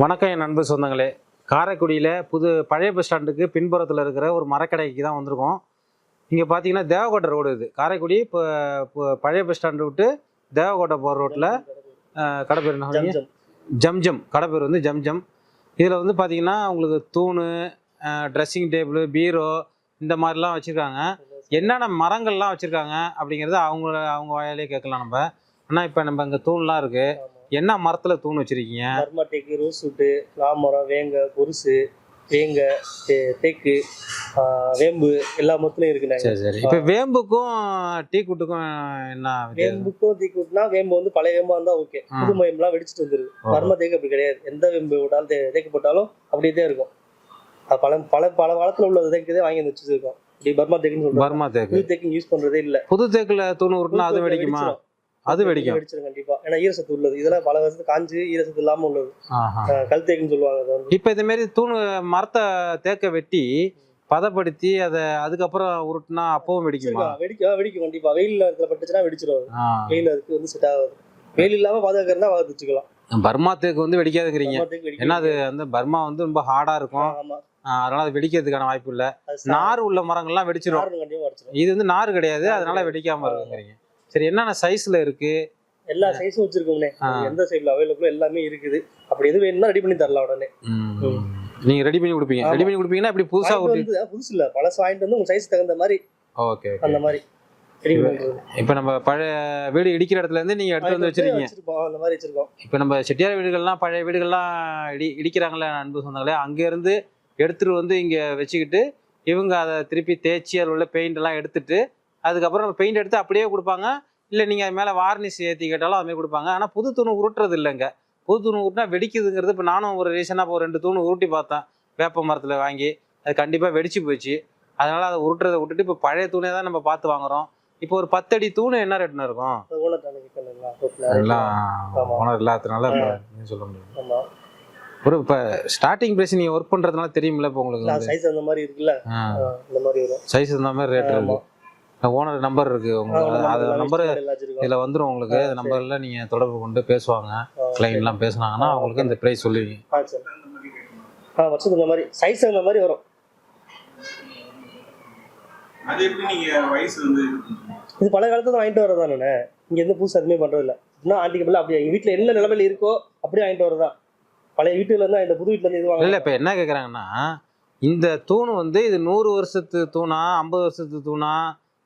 வணக்கம் என் நண்பர் சொந்தங்களே. காரைக்குடியில் புது பழைய பஸ் ஸ்டாண்டுக்கு பின்புறத்தில் இருக்கிற ஒரு மரக்கடைக்கு தான் வந்திருக்கோம். இங்கே பார்த்தீங்கன்னா தேவக்கோட்டை ரோடு இது. காரைக்குடி இப்போ பழைய பஸ் ஸ்டாண்டு விட்டு தேவக்கோட்டை போகிற ரோட்டில் கடை பேர் என்ன? ஜம்ஜம். ஜம்ஜம் கடை பேர் வந்து ஜம்ஜம் இதில் வந்து பார்த்தீங்கன்னா உங்களுக்கு தூணு ட்ரெஸ்ஸிங் டேபிள் பீரோ இந்த மாதிரிலாம் வச்சுருக்காங்க. என்னென்ன மரங்கள்லாம் வச்சுருக்காங்க அப்படிங்கிறத அவங்க அவங்க வாயாலே கேட்கலாம் நம்ம. ஆனால் இப்போ நம்ம இங்கே தூண்லாம் இருக்குது. என்ன மரத்தில் தூண் வச்சுருக்கீங்க? பர்மா தேக்கு ரோஸ் வுட்டு மாமரம் வேங்க பொருசு வேங்க தேக்கு வேம்பு எல்லா மரத்துலையும் இருக்குண்ணே சரி சரி. இப்போ வேம்புக்கும் டீ குட்டுக்கும் என்ன வேம்புக்கும் தேக்கு விட்டுனா வேம்பு வந்து பழைய வேம்பா இருந்தா ஓகே. புது மயம்லாம் வெடிச்சிட்டு வந்துருது. ஓ. பர்மா தேக்கு அப்படி கிடையாது. எந்த வேம்பு விட்டாலும் தே- தேக்கு போட்டாலும் அப்படியே தான் இருக்கும். அது பல பல பல காலத்துல உள்ள தேக்கு வாங்கி வந்து வச்சிருக்கோம். பர்மா தேக்குன்னு சொல்றோம். பர்மா தேக்கு. புது தேக்கு யூஸ் பண்றதே இல்ல. புது தேக்குல தூண் உருட்டுனா அது வெடிக்குமா. அது வெடிக்கும். வெடிச்சிரும் கண்டிப்பா. ஏன்னா ஈரசத்து உள்ளது. இதெல்லாம் பல வருஷத்துக்கு காஞ்சு ஈரசத்து இல்லாம உள்ளது. கல் தேக்குன்னு சொல்லுவாங்க இப்போ இந்த மாதிரி தூண் மரத்தை தேக்க வெட்டி பதப்படுத்தி அதை அதுக்கப்புறம் உருட்டுனா அப்பவும் வெடிக்குமா. வெடிக்கும் வெடிக்கும் கண்டிப்பா. வெயில் நேரத்துல பட்டுச்சுன்னா. ஆ. வெயில் அதுக்கு வந்து செட் ஆகாது. வெயில் இல்லாம பாதுகாக்கிறதா வச்சுக்கலாம் பர்மா தேக்கு வந்து வெடிக்காதுங்கிறீங்க. ஏன்னா அது வந்து பர்மா வந்து ரொம்ப ஹார்டா இருக்கும். அதனால அது வெடிக்கிறதுக்கான வாய்ப்பு இல்லை. நார் உள்ள மரங்கள்லாம் உடைச்சிரும். இது வந்து நார் கிடையாது. அதனால வெடிக்காம இருக்குங்கிறீங்க. சரி என்னென்ன சைஸ்ல இருக்கு? எல்லா சைஸும் வச்சிருக்கோம்னே. ஆ. எந்த சைஸ்ல அவைலபிள் எல்லாமே இருக்குது. அப்படி எது வேணும்னா ரெடி பண்ணி தரலாம் உடனே. நீங்க ரெடி பண்ணி கொடுப்பீங்க. ரெடி பண்ணி கொடுப்பீங்கன்னா இப்படி புதுசா வந்து புதுசு இல்ல. பழசு வாங்கிட்டு வந்து உங்க சைஸ் தகுந்த மாதிரி ஓகே அந்த மாதிரி இப்போ நம்ம பழைய வீடு இடிக்கிற இடத்துல இருந்து நீங்க எடுத்து வந்து வச்சிருக்கீங்க. அந்த மாதிரி வச்சிருக்கோம். இப்போ நம்ம செட்டியார் வீடுகள்லாம் பழைய வீடுகள்லாம் இடி இடிக்கிறாங்களே அன்பு சொன்னாங்களே அங்கேருந்து எடுத்துட்டு வந்து இங்கே வச்சுக்கிட்டு இவங்க அதை திருப்பி தேய்ச்சி அதில் உள்ள பெயிண்ட் எல்லாம் எடுத்துட்டு அதுக்கப்புறம் பெயிண்ட் எடுத்து அப்படியே கொடுப்பாங்க. இல்லை நீங்கள் அது மேலே வார்னிஷ் ஏற்றி கேட்டாலும் அதுமாதிரி கொடுப்பாங்க. ஆனால் புது தூணு உருட்டுறது இல்லைங்க. புது தூணு உருட்டினா வெடிக்குதுங்கிறது இப்போ நானும் ஒரு ரீசனாக இப்போ ஒரு ரெண்டு தூணு உருட்டி பார்த்தேன். வேப்ப மரத்தில் வாங்கி அது கண்டிப்பாக வெடிச்சு போச்சு. அதனால் அதை உருட்டுறதை விட்டுட்டு இப்போ பழைய தூணே தான் நம்ம பார்த்து வாங்குறோம். இப்போ ஒரு பத்தடி தூணு என்ன ரேட்னு இருக்கும்? ஓனர் இல்லாததுனால சொல்ல முடியும் ஆமா. ஒரு இப்போ ஸ்டார்டிங் ப்ரைஸ் நீங்கள் ஒர்க் பண்ணுறதுனால தெரியுமில்ல இப்போ உங்களுக்கு சைஸ் அந்த மாதிரி இருக்குல்ல? இந்த மாதிரி சைஸ் இந்த மாதிரி ரேட் ஆமா. ஓனர் நம்பர் இருக்கு. உங்களுக்கு அது நம்பர் இதில் வந்துடும் உங்களுக்கு. அந்த நம்பரில் நீங்கள் தொடர்பு கொண்டு பேசுவாங்க. கிளைண்ட்லாம் பேசுனாங்கன்னா அவங்களுக்கு இந்த ப்ரைஸ் சொல்லுவீங்க ஆ சரி. ஆ வருஷத்துக்கு இந்த மாதிரி சைஸ் அந்த மாதிரி வரும். அது எப்படி நீங்க வயசு வந்து இது பழைய காலத்துல வாங்கிட்டு வரதானே? இங்க இருந்து புதுசு எதுவுமே பண்றது இல்ல இன்னும் ஆண்டிக்கு பிள்ளை அப்படியே எங்க வீட்டுல என்ன நிலைமையில இருக்கோ அப்படியே வாங்கிட்டு வரதான். பழைய வீட்டுல இருந்து இந்த புது வீட்டுல இருந்து இது இல்லை இப்போ என்ன கேட்குறாங்கன்னா இந்த தூண் வந்து இது நூறு வருஷத்து தூணா ஐம்பது வருஷத்து தூணா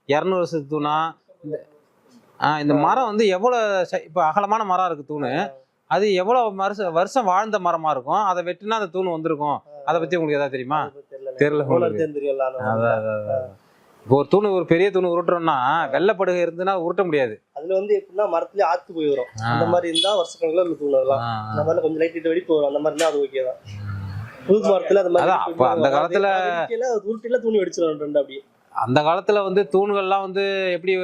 இரநூறு வருஷத்து தூணா? இந்த இந்த மரம் வந்து எவ்வளோ இப்போ அகலமான மரம் இருக்குது தூணு. அது எவ்வளோ வருஷம் வருஷம் வாழ்ந்த மரமா இருக்கும்? அதை வெட்டினா அந்த தூண் வந்திருக்கும். அதை பற்றி உங்களுக்கு ஏதாவது தெரியுமா? தெரியல. அதான். இப்போ ஒரு தூண் ஒரு பெரிய தூண் உருட்டுறோம்னா வெள்ளைப்படுகை இருந்துன்னா உருட்ட முடியாது. அதுல வந்து எப்படின்னா மரத்துலயே ஆத்து போய் வரும். ஆ. அந்த மாதிரி இருந்தா வருஷக்கணக்கில் உள்ள தூண் ஆ, அந்த மாதிரி கொஞ்சம் லைட் லைட் வெடிப்பு வரும். அந்த மாதிரி இருந்தா அது ஓகே தான். புது மரத்துல அந்த மாதிரி அந்த காலத்துல- உருட்டில துணி வெடிச்சிடும் ரெண்டு அப்படியே அந்த காலத்துல வந்து தூண்கள்லாம் வந்து எப்படி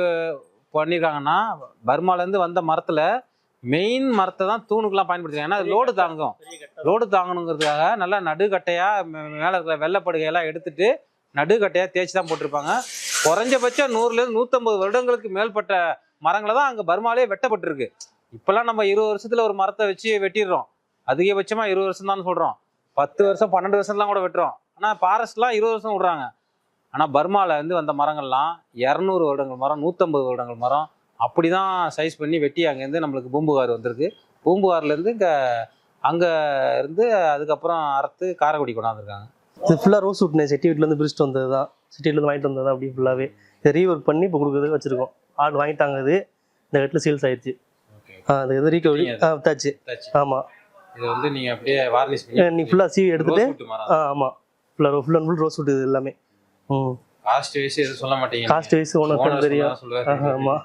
பண்ணியிருக்காங்கன்னா பர்மால இருந்து வந்த மரத்துல மெயின் மரத்தை தான் தூணுக்கெல்லாம் பயன்படுத்திருக்காங்க. ஏன்னா அது லோடு தாங்கும். லோடு தாங்கணுங்கிறதுக்காக நல்லா நடுக்கட்டையா மே- மேல இருக்கிற வெள்ளைப்படுகையெல்லாம் எடுத்துட்டு நடுக்கட்டையா தேய்ச்சி தான் போட்டிருப்பாங்க. குறைஞ்சபட்சம் நூறுல இருந்து நூத்தம்பது வருடங்களுக்கு மேற்பட்ட மரங்களை தான் அங்க பர்மாலே வெட்டப்பட்டிருக்கு. இப்பெல்லாம் நம்ம இருபது வருஷத்துல ஒரு மரத்தை வச்சு வெட்டிடுறோம். அதிகபட்சமா இருபது வருஷம் தான் சொல்றோம். பத்து வருஷம் பன்னெண்டு வருஷம்லாம் கூட வெட்டுறோம். ஆனா ஃபாரஸ்ட்லாம் இருபது வருஷம் விடுறாங்க. ஆனா பர்மால இருந்து வந்த மரங்கள்லாம் இரநூறு வருடங்கள் மரம் நூத்தம்பது வருடங்கள் மரம் அப்படிதான் சைஸ் பண்ணி வெட்டி அங்கேருந்து நம்மளுக்கு பூம்புகார் வந்திருக்கு. பூம்புகார்ல இருந்து இங்க அங்க இருந்து அதுக்கப்புறம் அறுத்து காரைக்குடி கொண்டாந்துருக்காங்க. இது ஃபுல்லா ரோஸ் வுட்னே செட்டி வீட்ல இருந்து பிரிச்சுட்டு வந்தது தான் செட்டி வீட்ல இருந்து வாங்கிட்டு வந்தது தான் அப்படியே ஃபுல்லாவே இதை ரீஒர்க் பண்ணி இப்போ கொடுக்குறது வச்சிருக்கோம். ஆள் வாங்கிட்டாங்க இது. இந்த கட்டில் சேல்ஸ் ஆயிடுச்சு. ஆ அது இது ரீகவரி ஆ வித்தாச்சு ஆமா. இது வந்து நீங்க அப்படியே வார்னிஷ் அஹ் நீ ஃபுல்லா சீவி மரம். ஆ ஆமா. ஃபுல்லா full and full rose wood இது எல்லாமே. காஸ்ட் வைஸ் எதுவும் சொல்ல மாட்டீங்க காஸ்ட் வைஸ் ஓனர் தெரியும். ஆமா.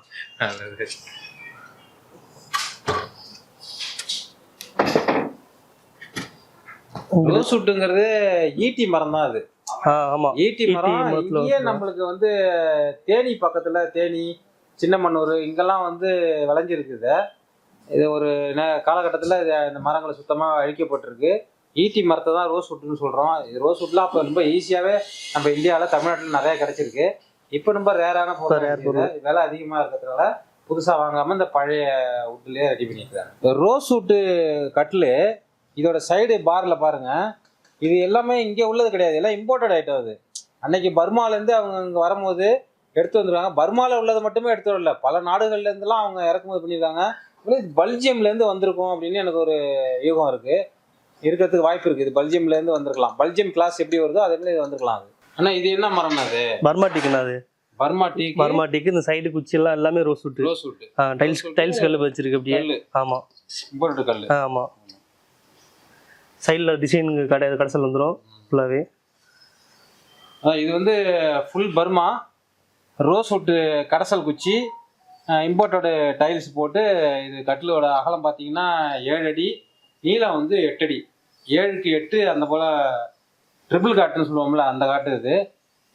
ரோஸ் வுட்டுங்கிறது ஈட்டி மரம் தான் அது ஆமா. ஈட்டி மரம் இங்கேயே வந்து- நம்மளுக்கு வந்து தேனி பக்கத்துல தேனி சின்னமன்னூர் இங்கெல்லாம் வந்து விளைஞ்சிருக்குது. இது ஒரு காலகட்டத்துல இந்த மரங்களை சுத்தமா அழிக்கப்பட்டிருக்கு. ஈட்டி மரத்தை தான் ரோஸ் வுட்னு சொல்றோம். இது ரோஸ் வுட்லாம் அப்போ ரொம்ப ஈஸியாவே நம்ம இந்தியாவில் தமிழ்நாட்டில் நிறைய கிடைச்சிருக்கு. இப்போ ரொம்ப ரேரான பொருள் இருக்குது. விலை அதிகமா இருக்கிறதுனால புதுசா வாங்காம இந்த பழைய வுட்லயே ரெடி பண்ணிக்கிறாங்க ரோஸ் வுட்டு கட்டில் இதோட சைடு பார்ல பாருங்க. இது எல்லாமே இங்கே உள்ளது கிடையாது. எல்லாம் இம்போர்ட்டட் ஐட்டம் அது. அன்னைக்கு பர்மாலேருந்து அவங்க இங்கே வரும்போது எடுத்து வந்துருக்காங்க பர்மாவில் உள்ளது மட்டுமே எடுத்து வரல. பல நாடுகள்ல இருந்தெல்லாம் அவங்க இறக்குமதி பண்ணியிருக்காங்க பல்ஜியம்லேருந்து வந்திருக்கும் அப்படின்னு எனக்கு ஒரு யூகம் இருக்கு. இருக்கிறதுக்கு வாய்ப்பு இருக்கு. இது பல்ஜியம்லேருந்து வந்திருக்கலாம். பல்ஜியம் கிளாஸ் எப்படி வருதோ அதே மாதிரி வந்திருக்கலாம் அது. அண்ணா இது என்ன மரம் அது பர்மா டீக்குண்ணா அது. பர்மா டீ பர்மா டீக்கு இந்த சைடு குச்சி எல்லாம் எல்லாமே ரோஸ் விட்டு ரோஸ் வுட் டைல்ஸ் டைல்ஸ் கல் வச்சிருக்கு அப்படியே. ஆமா. இம்போர்ட்டட் கல் ஆமா. சைடில் டிசைன் கடை கடைசல் வந்துடும் ஃபுல்லாகவே இது வந்து ஃபுல் பர்மா ரோஸ் வுட்டு கடைசல் குச்சி இம்போர்ட்டோட டைல்ஸ் போட்டு இது கட்டிலோட அகலம் பார்த்தீங்கன்னா ஏழு அடி நீளம் வந்து எட்டு அடி ஏழுக்கு எட்டு அந்த போல் ட்ரிபிள் காட்டுன்னு சொல்லுவோம்ல அந்த காட்டு இது.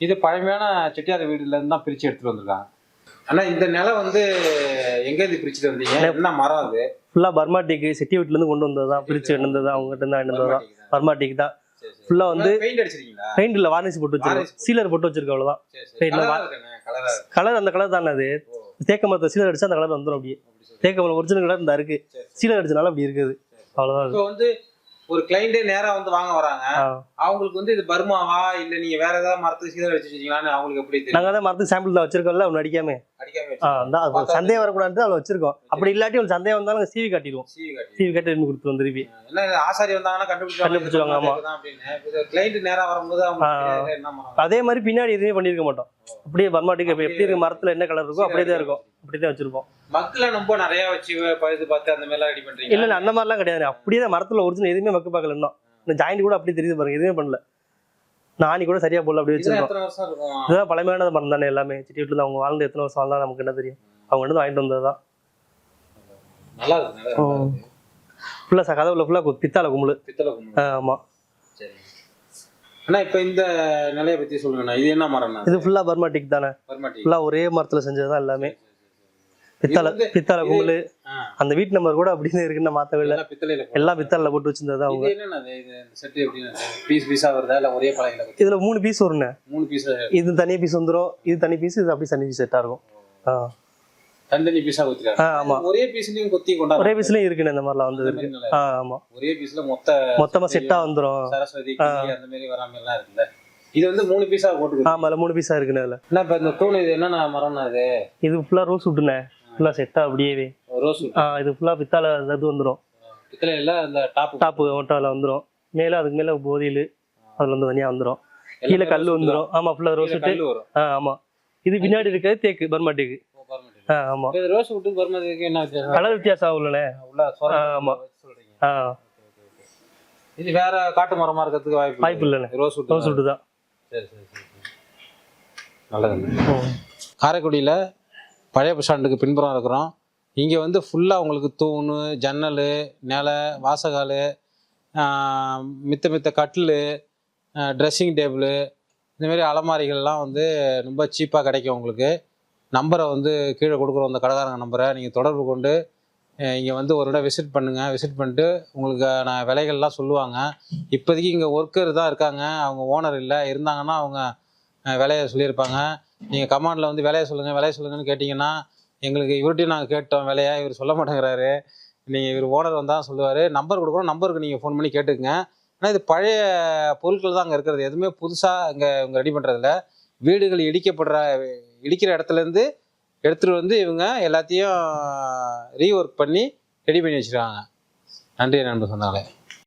இது பழமையான செட்டியார் வீடுலேருந்து தான் பிரித்து எடுத்துகிட்டு வந்திருக்காங்க. ஆனால் இந்த நிலம் வந்து எங்கேருந்து பிரிச்சுட்டு வந்தீங்க? என்ன மரம் அது? ஃபுல்லாக பர்மா டீக்கு செட்டி வீட்டிலேருந்து கொண்டு வந்தது தான். பிரித்து வந்தது தான் அவங்ககிட்ட வாங்கிட்டு வந்தது தான். பர்மா டீக்கு தான். ஃபுல்லா வந்து பெயிண்ட் அடிச்சிருக்கீங்களா? பெயிண்ட் இல்லை வார்னிஷ் போட்டு வச்சிருக்கோம். சீலர் போட்டு. வச்சிருக்கோம் அவ்வளோதான் கலரா அந்த கலர் தானே அது? தேக்க மரத்தை சீலர் அடிச்சா அந்த கலர் வந்துடும் அப்படியே. தேக்க மரம் ஒரிஜினல் கலர் இந்த இருக்கு. சீலர் அடிச்சனால அப்படி இருக்குது. அவ்வளோதான் அது இப்போ வந்து ஒரு கிளைண்டே நேரா வந்து வாங்க வராங்க. அவங்களுக்கு வந்து இது பர்மாவா? இல்ல நீங்க வேற ஏதாவது மரத்துக்கு சீதம் வச்சு வச்சிருக்கீங்களான்னு அவங்களுக்கு எப்படி தெரியும்? நாங்கள் தான் மரத்துக்கு சாம்பிள் தான் வச்சிருக்கோம்ல ஒன்று அடிக்காம. அடிக்காம சந்தேகம் வரக்கூடாது அவ்வளோ வச்சிருக்கோம். அப்படி இல்லாட்டி ஒரு சந்தேகம் வந்தாலும் சீவி காட்டிடுவோம். சீவி காட்டி. சீவி காட்டி கொடுத்துருவோம் திருப்பி. என்ன ஆசாரி வந்தாங்கன்னா கண்டுபிடிச்சாங்க கண்டுபிடிச்சிருவாங்க, ஆமா. கிளைண்ட் நேரா வரும்போது அவங்க அதே மாதிரி பின்னாடி எதுவுமே பண்ணியிருக்க மாட்டோம். அப்படியே பர்மாட்டிக்கு எப்படி இருக்கு மரத்தில் என்ன கலர் இருக்கோ அப்படியே தான் இருக்கும். அப்படி தான் வச்சிருப்போம். மக்குல ரொம்ப நிறைய வச்சு பழுது பார்த்து அந்த மாதிரி ரெடி பண்றீங்க இல்லை இல்லை அந்த மாதிரிலாம் கிடையாது. அப்படியே மரத்தில் ஒரிஜினல் எதுவுமே மக்கு பார்க்கல இன்னும். இந்த ஜாயிண்ட் கூட அப்படியே தெரியுது பாருங்க எதுவுமே பண்ணல. நானி கூட சரியா போடல அப்படி வச்சிருக்கோம். இதுதான் பழமையான மரம் தானே எல்லாமே. சிட்டி வீட்டில் அவங்க வாழ்ந்து எத்தனை வருஷம் வாழ்ந்தா நமக்கு என்ன தெரியும்? அவங்க வந்து வாங்கிட்டு வந்தது தான் நல்லா இருக்கு. ஃபுல்லாக கதவுல ஃபுல்லாக பித்தால கும்பல். பித்தளை கும்பல்? ஆமாம் சரி. அண்ணா இப்ப இந்த நிலையை பத்தி சொல்லுங்கண்ணா. இது என்ன மரம்ண்ணா? இது ஃபுல்லாக பர்மாட்டிக் தானே. ஃபுல்லாக ஒரே மரத்தில் செஞ்சது தான் எல்லாமே பித்தால இது- கும்பல். அந்த வீட்டு நம்பர் கூட அப்படின்னு இருக்குன்னு மாற்றவே இல்லை. எல்லாம் பித்தால போட்டு வச்சிருந்தது அவங்க. பீஸ் பீஸா வருதா? இல்ல ஒரே பழகில இதுல மூணு பீஸ் வரும்ண்ணே. மூணு பீஸ் இது தனி பீஸ் வந்துடும் இது தனி பீஸ் இது அப்படி தனி பீஸ் செட்டாக இருக்கும். தனித்தனி பீஸா ஆமா. ஒரே பீஸ்லயும் கொத்தி ஒரே பீஸ்லயும் இந்த மாதிரிலாம் வந்து இருக்கு ஆ ஆமா. ஒரே பீஸ்ல மொத்த மொத்தமா செட்டா வந்துடும் சரஸ்வதி கிளி அந்த மாதிரி வராம எல்லாம் இருக்குல்ல. இது வந்து மூணு பீஸா போட்டு ஆமா மூணு பீஸா அதுல. என்ன இப்ப இந்த தூண் இது என்னண்ணா மரம்னா இது? இது ஃபுல்லா ரோஸ் விட்டுண்ணே ஃபுல்லா செட்டா அப்படியே இது ஃபுல்லா பித்தால இது வந்துடும் டாப்பு ஓட்டால வந்துடும் மேல அதுக்கு மேல போதியில் அதுல வந்து தனியா வந்துடும் கீழே கல் வந்துடும் ஆமா ஃபுல்லா ரோஸ் விட்டு ஆ ஆமா. இது பின்னாடி இருக்கிறது தேக்கு பர்மனெண்ட். ஆ ஆமா. இப்ப இது ரோஸ் விட்டு பர்மதிக்கு என்ன கலர் வித்தியாசம் ஆகும்லண்ணே சொர ஆ, இது வேற காட்டு மரமா இருக்கிறதுக்கு வாய்ப்பு வாய்ப்பு இல்லைண்ணே. ரோஸ் ரோஸ் விட்டு தான். சரி சரி நல்லது. காரைக்குடியில் பழைய பஸ் ஸ்டாண்டுக்கு பின்புறம் இருக்கிறோம். இங்கே வந்து ஃபுல்லாக உங்களுக்கு தூண் ஜன்னல் நிலை வாசகால் மித்த மித்த கட்டில் ட்ரெஸ்ஸிங் டேபிள் இந்தமாரி அலமாரிகள்லாம் வந்து ரொம்ப சீப்பாக கிடைக்கும் உங்களுக்கு. நம்பரை வந்து கீழே கொடுக்குறோம் அந்த கடைக்காரங்க நம்பரை நீங்கள் தொடர்பு கொண்டு இங்கே வந்து ஒரு இடம் விசிட் பண்ணுங்கள் விசிட் பண்ணிட்டு உங்களுக்கு நான் விலைகள்லாம் சொல்லுவாங்க. இப்போதைக்கு இங்கே ஒர்க்கர் தான் இருக்காங்க. அவங்க ஓனர் இல்லை. இருந்தாங்கன்னா அவங்க விலையை சொல்லியிருப்பாங்க. நீங்கள் கமாண்டில் வந்து விலையை சொல்லுங்கள் விலையை சொல்லுங்கன்னு கேட்டிங்கன்னா எங்களுக்கு இவர்கிட்டையும் நாங்கள் கேட்டோம் விலையா இவர் சொல்ல மாட்டேங்கிறாரு. நீங்கள் இவர் ஓனர் வந்தால் சொல்லுவார். நம்பர் கொடுக்குறோம் நம்பருக்கு நீங்கள் ஃபோன் பண்ணி கேட்டுக்குங்க. ஆனால் இது பழைய பொருட்கள் தான் அங்கே இருக்கிறது. எதுவுமே புதுசாக இங்கே இவங்க ரெடி பண்ணுறதில்ல வீடுகள் இடிக்கப்படுற இடிக்கிற இடத்துலேருந்து எடுத்துகிட்டு வந்து இவங்க எல்லாத்தையும் ரீஒர்க் பண்ணி ரெடி பண்ணி வச்சுருக்காங்க. நன்றி நண்பர் சொன்னாலே